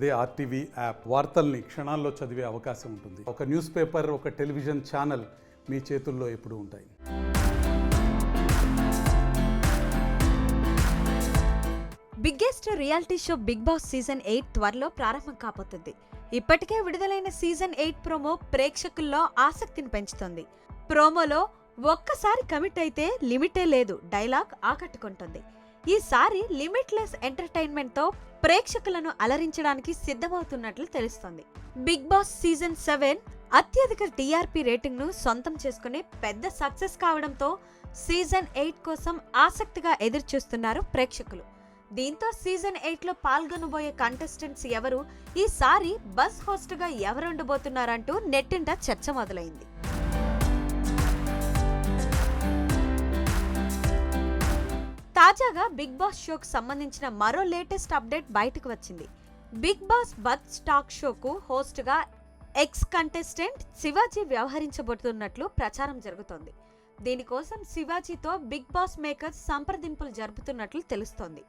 అదే RTV app వార్తల్ని క్షణాల్లో చదివే అవకాశం ఉంటుంది. ఒక న్యూస్ పేపర్ ఒక టెలివిజన్ ఛానల్ మీ చేతుల్లో ఎప్పుడూ ఉంటాయి. Biggest reality show Bigg Boss season eight త్వరలో ప్రారంభం కాబోతుంది. ఇప్పటికే విడుదలైన సీజన్ ఎయిట్ ప్రోమో ప్రేక్షకుల్లో ఆసక్తిని పెంచుతుంది. ప్రోమోలో ఒక్కసారి కమిట్ అయితే లిమిటే లేదు డైలాగ్ ఆకట్టుకుంటుంది. ఈసారి లిమిట్లెస్ ఎంటర్టైన్మెంట్తో ప్రేక్షకులను అలరించడానికి సిద్ధమవుతున్నట్లు తెలుస్తోంది. బిగ్ బాస్ సీజన్ సెవెన్ అత్యధిక టీఆర్పీ రేటింగ్ను సొంతం చేసుకునే పెద్ద సక్సెస్ కావడంతో సీజన్ ఎయిట్ కోసం ఆసక్తిగా ఎదురుచూస్తున్నారు ప్రేక్షకులు. దీంతో సీజన్ ఎయిట్లో పాల్గొనబోయే కంటెస్టెంట్స్ ఎవరు? ఈసారి బస్ హోస్ట్గా నెట్టింట చర్చ మొదలైంది. తాజాగా బిగ్ బాస్ షోకు సంబంధించిన మరో లేటెస్ట్ అప్డేట్ బయటకు వచ్చింది. బిగ్ బాస్ బత్ టాక్ షోకు హోస్ట్గా ఎక్స్ కంటెస్టెంట్ శివాజీ వ్యవహరించబడుతున్నట్లు ప్రచారం జరుగుతోంది. దీనికోసం శివాజీతో బిగ్ బాస్ మేకర్స్ సంప్రదింపులు జరుపుతున్నట్లు తెలుస్తోంది.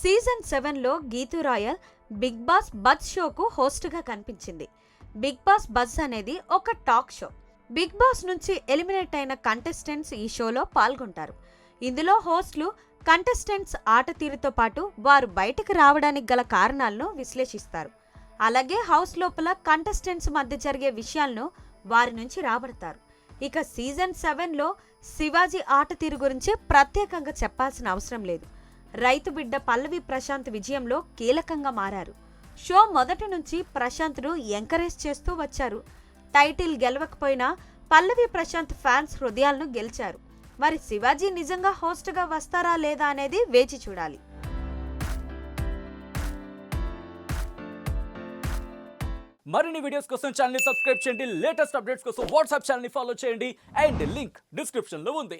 సీజన్ సెవెన్లో Geethu Geethu Royal Bigg Boss Buzz షోకు హోస్ట్గా కనిపించింది. బిగ్ బాస్ బజ్ అనేది ఒక టాక్ షో. బిగ్ బాస్ నుంచి ఎలిమినేట్ అయిన కంటెస్టెంట్స్ ఈ షోలో పాల్గొంటారు. ఇందులో హోస్ట్లు కంటెస్టెంట్స్ ఆట తీరుతో పాటు వారు బయటకు రావడానికి గల కారణాలను విశ్లేషిస్తారు. అలాగే హౌస్ లోపల కంటెస్టెంట్స్ మధ్య జరిగే విషయాలను వారి నుంచి రాబడతారు. ఇక సీజన్ సెవెన్లో శివాజీ ఆట తీరు గురించి ప్రత్యేకంగా చెప్పాల్సిన అవసరం లేదు. రైతు బిడ్డ పల్లవి ప్రశాంత్ విజయంలో కీలకంగా మారారు. షో మొదటి నుంచి ప్రశాంత్ను ఎంకరేజ్ చేస్తూ వచ్చారు. టైటిల్ గెలవకపోయినా పల్లవి ప్రశాంత్ ఫ్యాన్స్ హృదయాలను గెలిచారు. మరి శివాజీ నిజంగా హోస్ట్గా వస్తారా లేదా అనేది వేచి చూడాలి. మరిన్ని వీడియోస్ కోసం ఛానల్ సబ్స్క్రైబ్ చేయండి. లేటెస్ట్ అప్డేట్స్ కోసం వాట్సాప్ ఛానల్ ఫాలో చేయండి. అండ్ లింక్ డిస్క్రిప్షన్లో ఉంది.